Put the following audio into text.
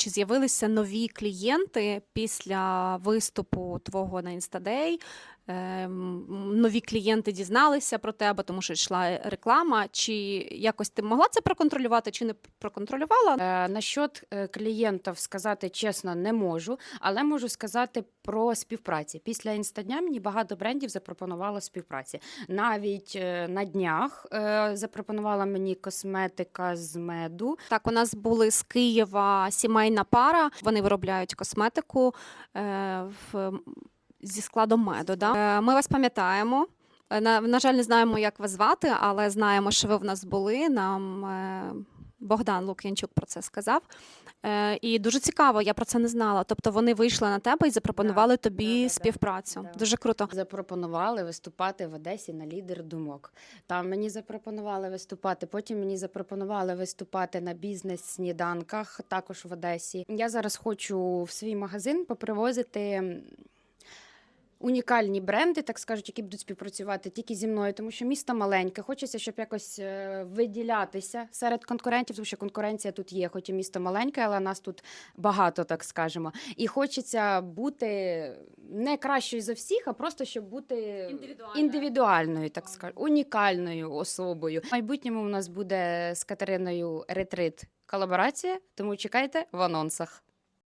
Чи з'явилися нові клієнти після виступу твого на Інстадей? Ем, Нові клієнти дізналися про тебе, тому що йшла реклама. Чи якось ти могла це проконтролювати, чи не проконтролювала? Е, Насчет е, клієнтів сказати чесно не можу, але можу сказати про співпраці. Після інстадня мені багато брендів запропонувало співпраці. Навіть е, на днях е, запропонувала мені косметика з меду. Так, у нас були з Києва сімейна пара. Вони виробляють косметику е, в, зі складом меду. Да? Е, ми вас пам'ятаємо. Е, На, на жаль, не знаємо, як вас звати, але знаємо, що ви в нас були. Нам Богдан Лук'янчук про це сказав. Е, і дуже цікаво, я про це не знала. Тобто вони вийшли на тебе і запропонували тобі да, да, да. співпрацю. Да. Дуже круто. Запропонували виступати в Одесі на лідер думок. Там мені запропонували виступати. Потім мені запропонували виступати на бізнес-сніданках, також в Одесі. Я зараз хочу в свій магазин попривозити. Унікальні бренди, так скажуть, які будуть співпрацювати тільки зі мною, тому що місто маленьке. Хочеться, щоб якось е, виділятися серед конкурентів, тому що конкуренція тут є, хоч і місто маленьке, але нас тут багато, так скажемо. І хочеться бути не кращою за всіх, а просто щоб бути Індивідуальною. індивідуальною, так скажу, унікальною особою. В майбутньому у нас буде з Катериною ретрит колаборація, тому чекайте в анонсах.